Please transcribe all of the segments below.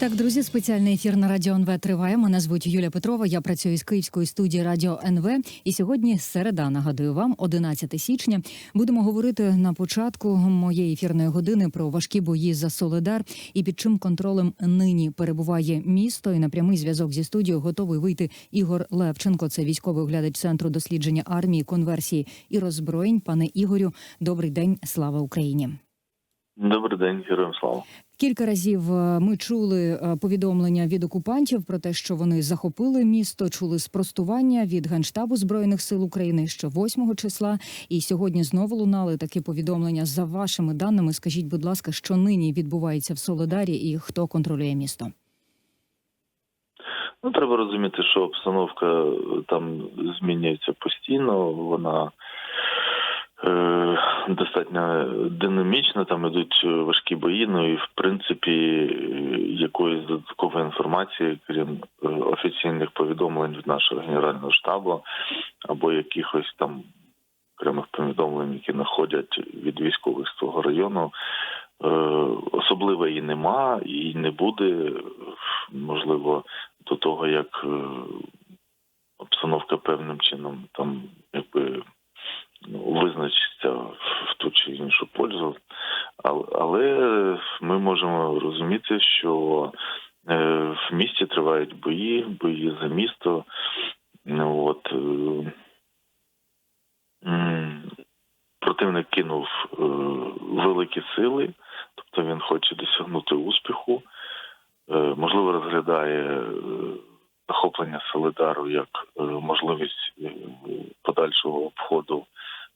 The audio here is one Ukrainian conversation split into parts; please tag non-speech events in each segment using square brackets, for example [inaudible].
Так, друзі, спеціальний ефір на радіо НВ триває. Мене звуть Юля Петрова. Я працюю з київської студії Радіо НВ. І сьогодні середа. Нагадую вам, 11 січня. Будемо говорити на початку моєї ефірної години про важкі бої за Соледар і під чим контролем нині перебуває місто. І на прямий зв'язок зі студією готовий вийти Ігор Левченко. Це військовий оглядач центру дослідження армії, конверсії і роззброєнь. Пане Ігорю, добрий день. Слава Україні. Добрий день, героям слава. Кілька разів е, ми чули е, повідомлення від окупантів про те, що вони захопили місто. Чули спростування від генштабу збройних сил України, що 8 числа, і сьогодні знову лунали такі повідомлення. За вашими даними, скажіть, будь ласка, що нині відбувається в Солодарі і хто контролює місто? Ну треба розуміти, що обстановка е, там змінюється постійно. Вона достатньо динамічна. Там ідуть важкі бої. Ну і в принципі е, якоїсь додаткової інформації, крім е, офіційних повідомлень від нашого генерального штабу або якихось там окремих повідомлень, які находять від військових з того району. Е, Особливо і нема, і не буде. Можливо, до того як е, обстановка певним чином там якби визначиться в ту чи іншу пользу. Але, ми можемо розуміти, що е, в місті тривають бої, бої за місто. Ну, От, е, м, противник кинув е, великі сили, тобто він хоче досягнути успіху. Е, можливо, розглядає е, захоплення Солидару як е, можливість е, подальшого обходу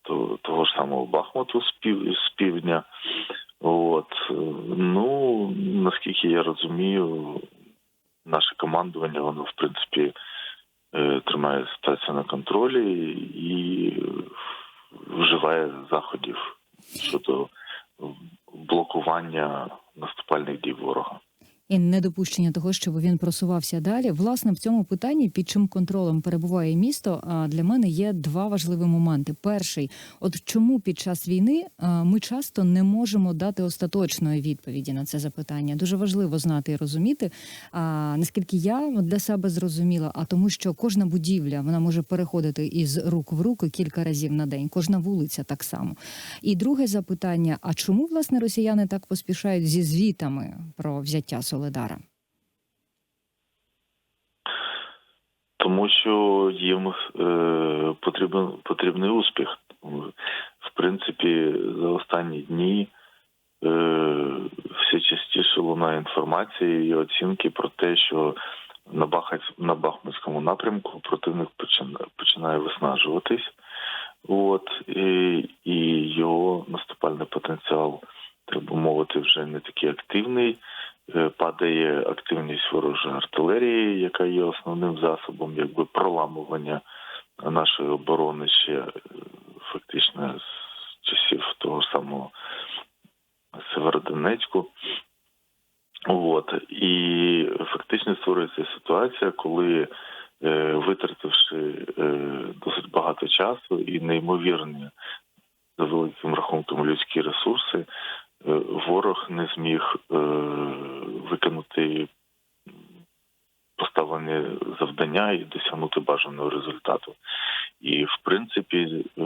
то- того ж самого Бахмуту з пів- з півдня. От е, ну наскільки я розумію, наше командування воно в принципі е, тримає ситуацію на контролі і вживає заходів щодо блокування наступальних дій ворога. І недопущення того, щоб він просувався далі. Власне, в цьому питанні, під чим контролем перебуває місто, для мене є два важливі моменти. Перший, от чому під час війни ми часто не можемо дати остаточної відповіді на це запитання. Дуже важливо знати і розуміти. А наскільки я для себе зрозуміла, а тому, що кожна будівля вона може переходити із рук в руки кілька разів на день, кожна вулиця так само. І друге запитання: а чому власне росіяни так поспішають зі звітами про взяття Соледара? Тому що їм е, потрібен потрібний успіх. В принципі, за останні дні е, все частіше лунає інформація і оцінки про те, що на Бахаць, на Бахмутському напрямку противник починає, починає виснажуватись. От і, і його наступальний потенціал, би мовити, вже не такий активний. Е, Падає активність ворожої артилерії, яка є основним засобом якби проламування нашої оборони ще е, фактично з часів того самого Северодонецьку. От і фактично створюється ситуація, коли, е, витративши досить багато часу і неймовірні за великим рахунком людські ресурси, ворог не зміг е, виконати поставлені завдання і досягнути бажаного результату. І в принципі, е,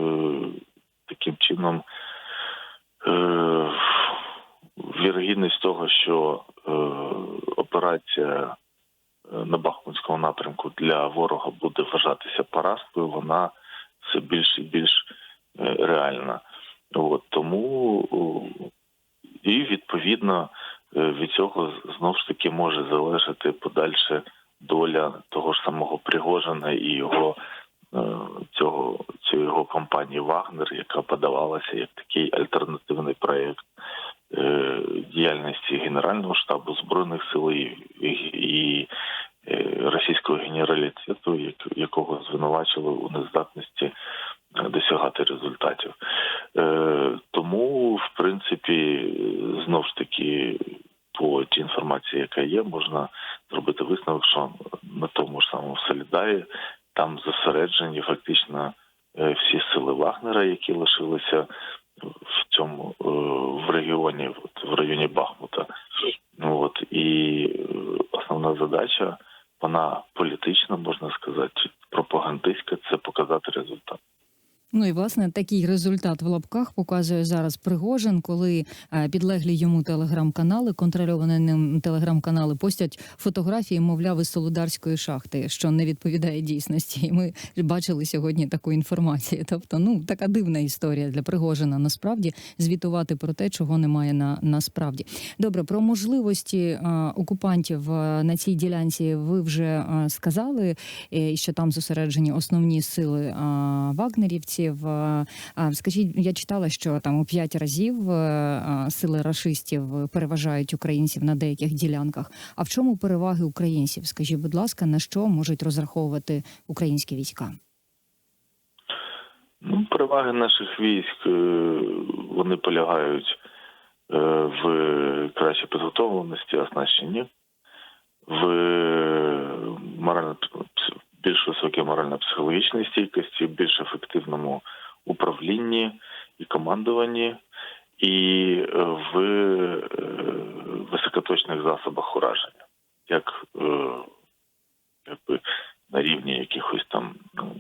таким чином е, вірогідність того, що е, операція е, на Бахмутському напрямку для ворога буде вважатися поразкою, вона все більш і більш е, реальна. От тому і відповідно е, від цього знов ж таки може залежати подальша доля того ж самого Пригожина і його е, цього цієї його компанії Вагнер, яка подавалася як такий альтернативний проєкт е, діяльності Генерального штабу збройних сил і, і, російського генералітету, як- якого звинувачили у нездатності досягати результатів. Е, Тому, в принципі, знов ж таки, по тій інформації, яка є, можна зробити висновок, що на тому ж самому Солідарі там зосереджені фактично е, всі сили Вагнера, які лишилися в цьому е, регіоні, в районі Бахмута. Ну от і основна задача, вона політична, можна сказати, пропагандистська, це показати результат. Ну і власне такий результат в лапках показує зараз Пригожин, коли е, підлеглі йому телеграм-канали, контрольовані ним телеграм-канали, постять фотографії, мовляв, із Солодарської шахти, що не відповідає дійсності. І ми бачили сьогодні таку інформацію. Тобто, ну така дивна історія для Пригожина. Насправді звітувати про те, чого немає на насправді. Добре, про можливості е, окупантів е, на цій ділянці ви вже е, сказали, е, що там зосереджені основні сили е, вагнерівців. Е, Скажіть, я читала, що там у п'ять разів е, сили рашистів переважають українців на деяких ділянках. А в чому переваги українців? Скажіть, будь ласка, на що можуть розраховувати українські війська? Ну, переваги наших військ е, вони полягають в кращій підготовленості, оснащенні, в морально більш високій морально-психологічній стійкості, більш ефективному управлінні і командуванні, і е, в е, високоточних засобах ураження, як е, якби на рівні якихось там ну,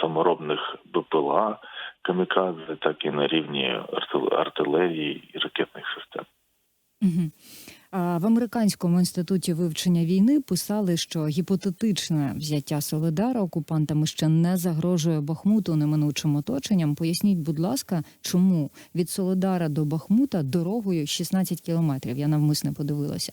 саморобних БПЛА камікадзе, так і на рівні артил- артилерії і ракетних систем. Угу. А в американському інституті вивчення війни писали, що гіпотетичне взяття Солидара окупантами ще не загрожує Бахмуту неминучим оточенням. Поясніть, будь ласка, чому від Солидара до Бахмута дорогою 16 кілометрів? Я навмисне подивилася.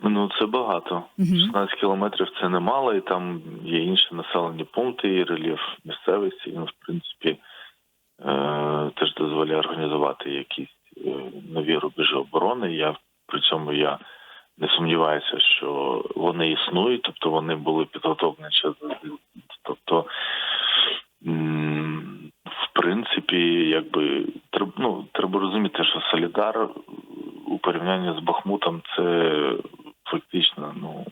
Ну це багато. Мгм. 16 кілометрів це немало, і там є інші населені пункти, і рельєф місцевості. Він, в принципі, е, теж дозволяє організувати якісь рубежі. Я при цьому я не сумніваюся, що вони існують, тобто вони були підготовлені ще. Тобто, в принципі, якби ну, треба розуміти, що Солідар у порівнянні з Бахмутом це фактично, ну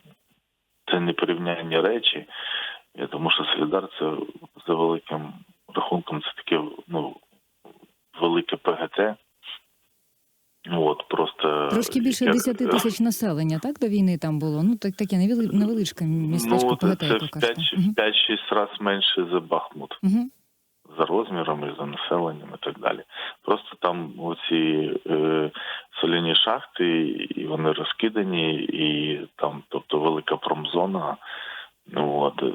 це не порівняння речі, тому що Солідар це за великим рахунком, це таке ну велике ПГТ. От просто Трошки більше як- 10 тисяч населення, так до війни там було. Ну так таке невели- невеличке містечко Ну, це, це в 5 Мгм. 5-6 разів менше за Бахмут. Мгм. за розмірами, за населенням і так далі. Просто там оці е, соляні шахти, і вони розкидані, і там, тобто, велика промзона, ну от е,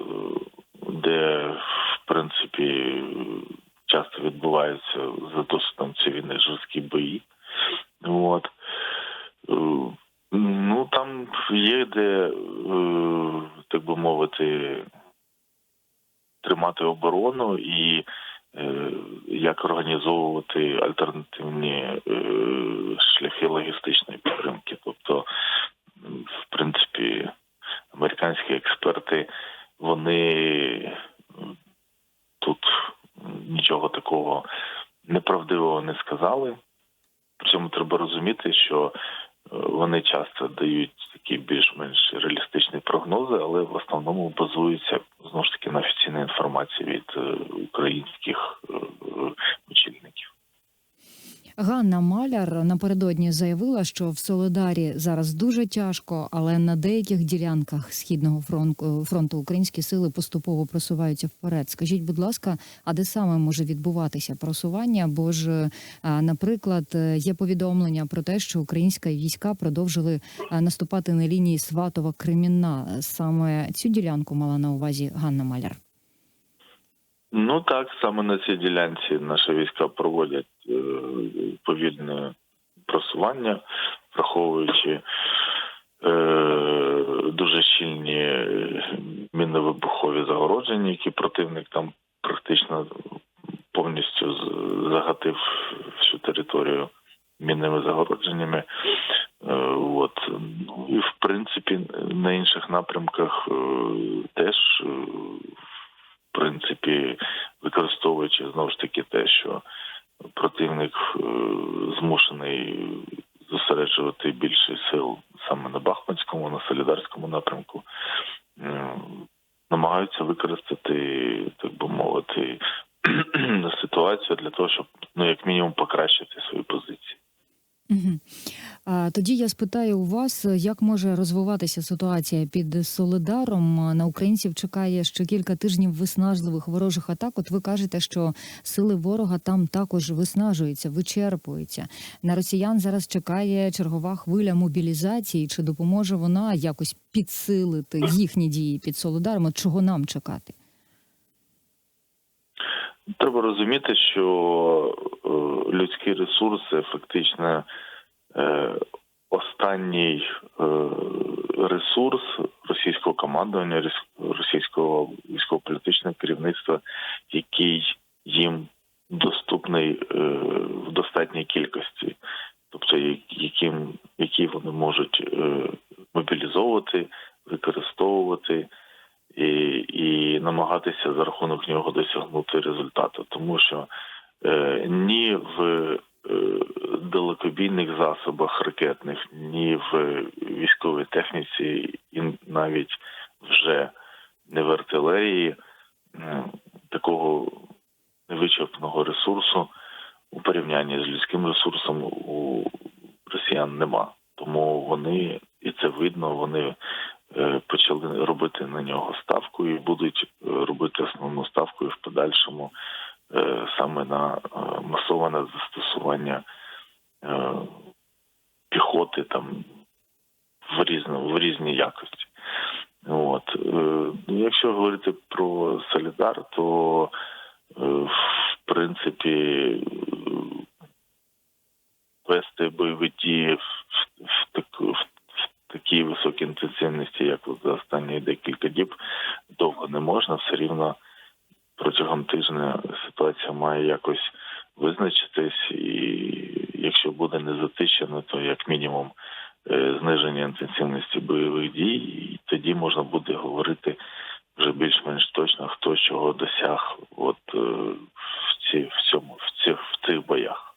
де в принципі часто відбуваються за досвідом цієї війни жорсткі бої. От. Е, Ну там є де, е, так би мовити, тримати оборону і е, як організовувати альтернативні шляхи логістичної підтримки. Тобто, в принципі, американські експерти вони тут нічого такого неправдивого не сказали. Причому треба розуміти, що вони часто дають такі більш-менш реалістичні прогнози, але в основному базуються знову ж таки на офіційній інформації від е, українських е, е, очільників. Ганна Маляр напередодні заявила, що в Солидарі зараз дуже тяжко, але на деяких ділянках східного фронту, фронту українські сили поступово просуваються вперед. Скажіть, будь ласка, а де саме може відбуватися просування? Бо ж, наприклад, е, є повідомлення про те, що українські війська продовжили наступати на лінії Сватова Кремінна. Саме цю ділянку мала на увазі Ганна Маляр. Ну так, саме на цій ділянці наші війська проводять е, повільне просування, враховуючи е, дуже щільні е, мінно-вибухові загородження, які противник там практично повністю загатив всю територію мінними загородженнями. Е, От ну і в принципі на інших напрямках е, теж е, принципі використовуючи знову ж таки те, що противник е, змушений зосереджувати більше сил саме на Бахмутському, на Солідарському напрямку, е, намагаються використати, так би мовити, [clears throat] ситуацію для того, щоб ну як мінімум покращити свої позиції. Угу. А, тоді я спитаю у вас, як може розвиватися ситуація під Солидаром? На українців чекає ще кілька тижнів виснажливих ворожих атак. От ви кажете, що сили ворога там також виснажуються, вичерпуються. На росіян зараз чекає чергова хвиля мобілізації. Чи допоможе вона якось підсилити їхні дії під Солидаром? От чого нам чекати? Треба розуміти, що е, людські ресурси фактично е, останній е, ресурс російського командування, рос- російського військово-політичного керівництва, який їм доступний в достатній кількості, тобто яким, які вони можуть мобілізовувати, використовувати і, і намагатися за рахунок нього досягнути результату, тому що е, ні в е, далекобійних засобах ракетних, ні в військовій техніці, і навіть вже не в артилерії е, такого невичерпного ресурсу у порівнянні з людським ресурсом у росіян нема. Тому вони і це видно, вони е, почали робити на нього ставку і будуть е, робити основну ставку і в подальшому е, саме на е, масоване застосування е, піхоти там в різно, в різній якості. От е, ну, якщо говорити про Солідар, то е, в принципі е, вести бойові дії в, в, таку- в, в такій високій інтенсивності, як от за останні декілька діб, довго не можна. Все рівно протягом тижня ситуація має якось визначитись, і якщо буде не затищено, то як мінімум е, зниження інтенсивності бойових дій, і тоді можна буде говорити вже більш-менш точно, хто чого досяг от е, в ці в цьому в цих в цих боях.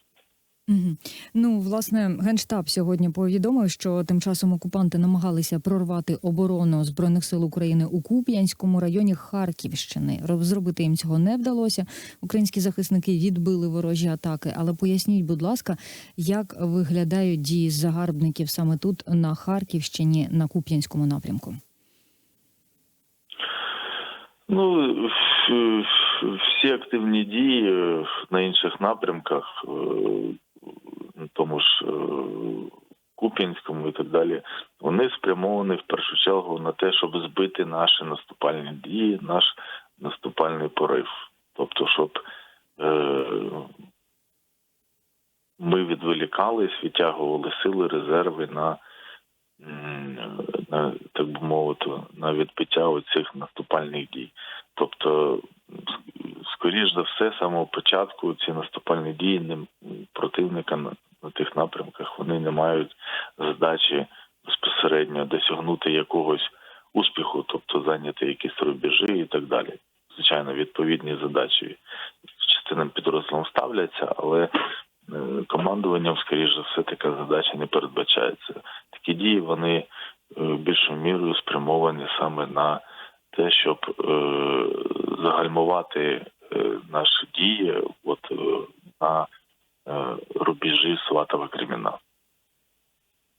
Угу. Ну, власне, генштаб сьогодні повідомив, що тим часом окупанти намагалися прорвати оборону збройних сил України у Куп'янському районі Харківщини. Зробити їм цього не вдалося. Українські захисники відбили ворожі атаки. Але поясніть, будь ласка, як виглядають дії загарбників саме тут на Харківщині на Куп'янському напрямку? Ну, всі активні дії е, на інших напрямках, е, тому ж е, Куп'янському і так далі, вони спрямовані в першу чергу на те, щоб збити наші наступальні дії, наш наступальний порив. Тобто, щоб е, ми відволікались, відтягували сили, резерви на на так би мовити, на відбиття оцих наступальних дій. Тобто, скоріш за все, самого початку ці наступальні дії противника на, тих напрямках вони не мають задачі безпосередньо досягнути якогось успіху, тобто зайняти якісь рубежі і так далі. Звичайно, відповідні задачі частинам підрозділам ставляться, але е, командуванням, скоріш за все, така задача не передбачається. Такі дії вони е, більшою мірою спрямовані саме на те, щоб е, загальмувати е, наші дії от, е, на е, рубежі Сватова Креміна.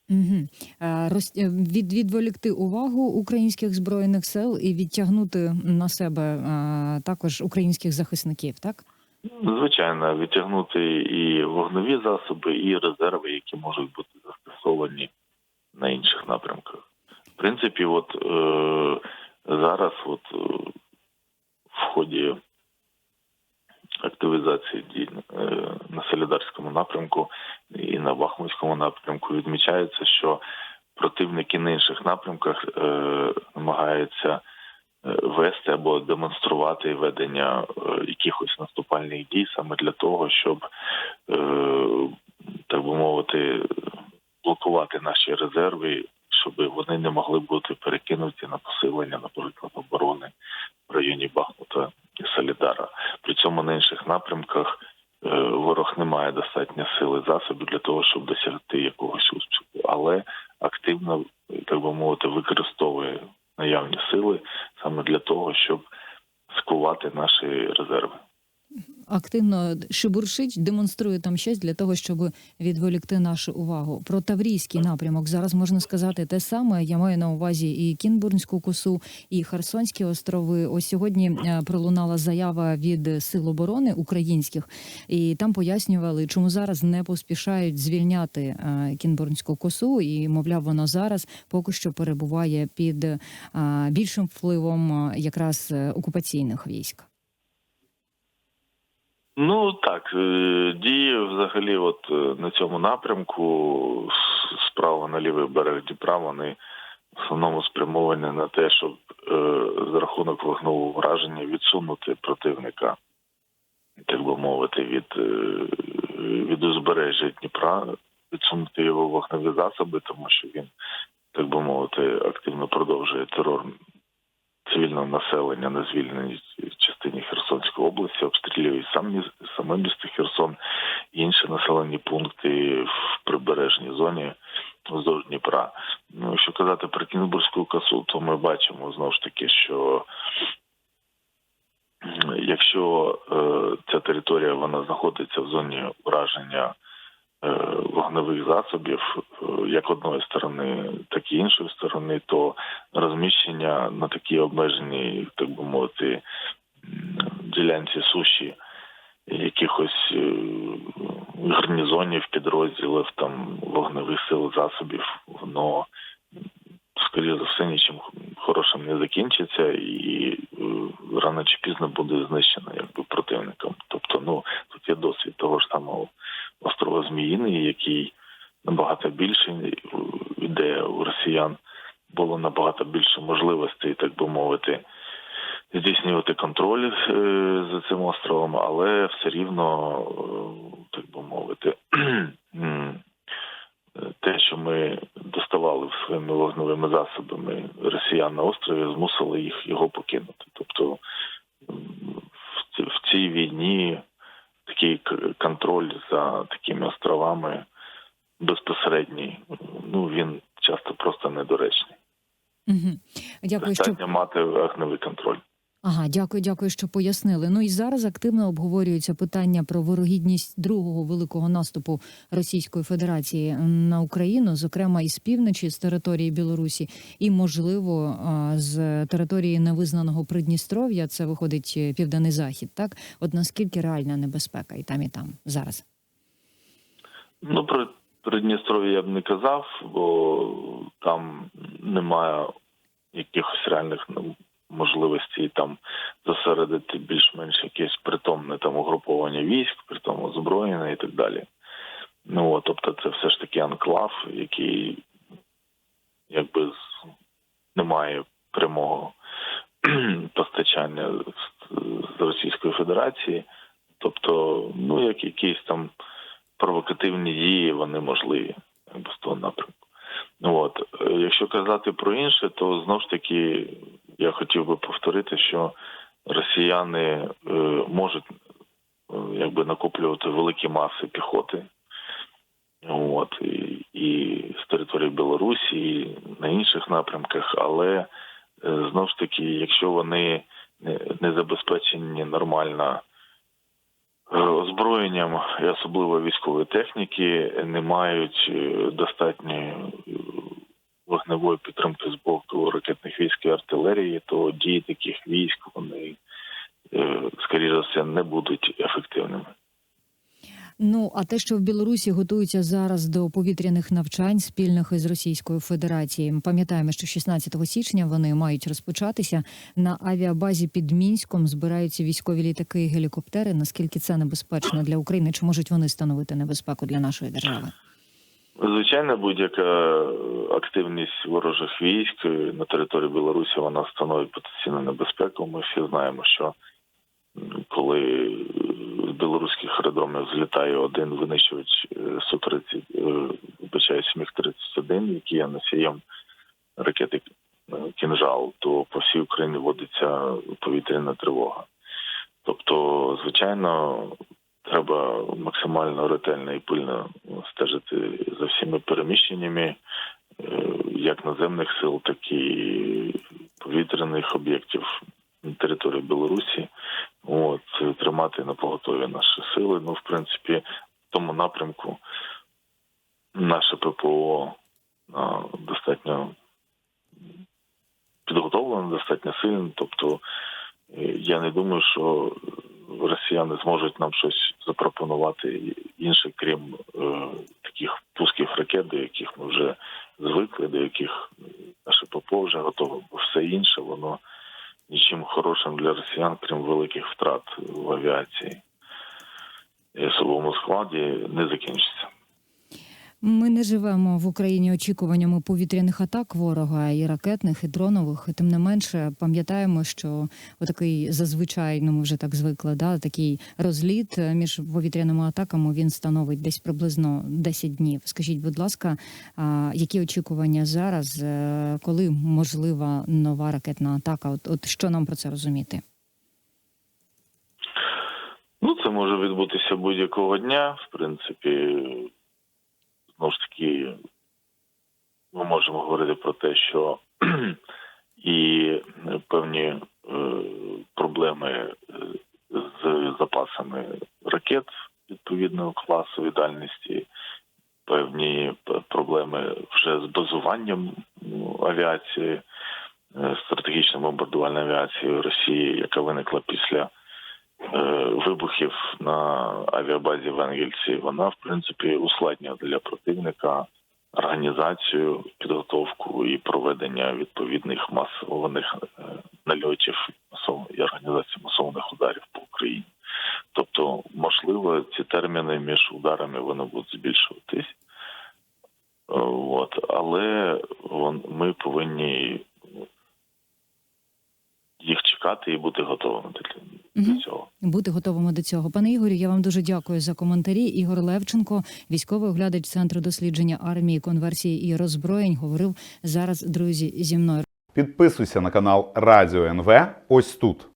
Угу. Роз... Від... Відволікти увагу українських збройних сил і відтягнути на себе е, також українських захисників, так? Звичайно, відтягнути і вогневі засоби, і резерви, які можуть бути застосовані на інших напрямках. В принципі, от е, зараз, от е, в ході активізації дій е, на Солідарському напрямку і на Бахмутському напрямку відмічається, що противники на інших напрямках е, намагаються вести або демонструвати ведення якихось наступальних дій саме для того, щоб так би мовити, блокувати наші резерви, щоб вони не могли бути перекинуті на посилення, наприклад, оборони в районі Бахмута і Солідара. При цьому на інших напрямках е, ворог не має достатньо сили засобів для того, щоб досягти якогось успіху, але активно, так би мовити, використовує наявні сили саме для того, щоб скувати наші резерви. Активно шебуршить, демонструє там щось для того, щоб відволікти нашу увагу. Про Таврійський напрямок зараз можна сказати те саме. Я маю на увазі і Кінбурнську косу, і Херсонські острови. Ось сьогодні е, пролунала заява від сил оборони українських, і там пояснювали, чому зараз не поспішають звільняти е, Кінбурнську косу, і мовляв, воно зараз поки що перебуває під е, більшим впливом якраз окупаційних військ. Ну так, е, дії взагалі, от е, на цьому напрямку. Справа на лівий берег Дніпра, вони в основному спрямовані на те, щоб е, за рахунок вогневого враження відсунути противника, так би мовити, від, від узбережжя Дніпра, відсунути його вогневі засоби, тому що він, так би мовити, активно продовжує терор цивільного населення на звільненій частині Херсонської області, обстрілює сам саме місто Херсон, і інші населені пункти в прибережній зоні вздовж Дніпра. Ну, якщо казати про Кінбурзьку косу, то ми бачимо знову ж таки, що якщо е, ця територія вона знаходиться в зоні ураження вогневих засобів, е, як одної сторони, так і іншої сторони, то розміщення на такій обмеженій, так би мовити, ділянці суші якихось е, гарнізонів, підрозділів там вогневих сил засобів, воно скоріше за все нічим хорошим не закінчиться і е, рано чи пізно буде знищено якби противником. Тобто, ну тут є досвід того ж самого острова Зміїний, який набагато більший, де у росіян було набагато більше можливостей, так би мовити, здійснювати контроль е, за цим островом, але все рівно, е, так би мовити, [clears throat] те, що ми доставали своїми вогневими засобами росіян на острові, змусило їх його покинути. Тобто в цій війні к- контроль за такими островами безпосередній, ну він часто просто недоречний. Угу. Дякую, що мати вогневий контроль. Ага, дякую, дякую, що пояснили. Ну і зараз активно обговорюється питання про вирогідність другого великого наступу Російської Федерації на Україну, зокрема із півночі, з території Білорусі, і можливо з території невизнаного Придністров'я. Це виходить е, південний захід. Так, от наскільки реальна небезпека і там, і там зараз. Ну, про Придністров'я я б не казав, бо там немає якихось реальних можливостей там зосередити більш-менш якесь притомне там угруповання військ, притом озброєне і так далі. Ну от, тобто, це все ж таки анклав, який якби не має прямого [clears throat] постачання з, з Російської Федерації. Тобто, ну як якісь там провокативні дії, вони можливі якби з того напрямку. Ну от е, якщо казати про інше, то знов ж таки я хотів би повторити, що росіяни е, можуть е, якби накоплювати великі маси піхоти. От і, і з території Білорусі, і на інших напрямках, але е, знов ж таки, якщо вони не, забезпечені нормально озброєнням і особливо військової техніки, не мають достатньої вогневої підтримки з боку ракетних військ і артилерії, то дії таких військ вони е, скоріше за все не будуть ефективними. Ну а те, що в Білорусі готуються зараз до повітряних навчань спільних із Російською Федерацією, пам'ятаємо, що 16 січня вони мають розпочатися на авіабазі під Мінськом. Збираються військові літаки і гелікоптери. Наскільки це небезпечно для України? Чи можуть вони становити небезпеку для нашої держави? Звичайно, будь-яка активність ворожих військ на території Білорусі вона становить потенційну небезпеку. Ми всі знаємо, що коли з білоруських аеродромів злітає один винищувач су 30 вибачаюсь, міг 31 який є носієм ракети е, кінжал, то по всій Україні вводиться повітряна тривога. Тобто, звичайно, треба максимально ретельно і пильно стежити за всіми переміщеннями е, як наземних сил, так і повітряних об'єктів на території Білорусі. От тримати на поготові наші сили. Ну, в принципі, в тому напрямку наше ППО достатньо підготовлене, достатньо сильне. Тобто е, я не думаю, що росіяни зможуть нам щось запропонувати інше, крім е, таких пусків ракет, до яких ми вже звикли, до яких наше ППО вже готове. Бо все інше, воно нічим хорошим для росіян, крім великих втрат в авіації і особовому складі, не закінчиться. Ми не живемо в Україні очікуваннями повітряних атак ворога і ракетних, і дронових. Тим не менше, пам'ятаємо, що отакий зазвичай, ну ми вже так звикли, да, такий розліт е, між повітряними атаками він становить десь приблизно 10 днів. Скажіть, будь ласка, які очікування зараз, е, коли можлива нова ракетна атака? От, от що нам про це розуміти? Ну, це може відбутися будь-якого дня. В принципі, знову ж таки, ми можемо говорити про те, що [clears throat] і певні е, проблеми е, з запасами ракет відповідного класу і дальності, певні проблеми вже з базуванням ну, авіації, е, стратегічної бомбардувальної авіації Росії, яка виникла після вибухів на авіабазі в Енгельсі, вона в принципі ускладнює для противника організацію, підготовку і проведення відповідних масованих е, нальотів і організації масованих ударів по Україні. Тобто, можливо, ці терміни між ударами вони будуть збільшуватись. Е, От, але вон, ми повинні їх чекати і бути готовими для, Мгм. до цього. Бути готовими до цього. Пане Ігорю, я вам дуже дякую за коментарі. Ігор Левченко, військовий оглядач Центру дослідження армії, конверсії і роззброєнь, говорив зараз, друзі, зі мною. Підписуйся на канал Радіо НВ ось тут.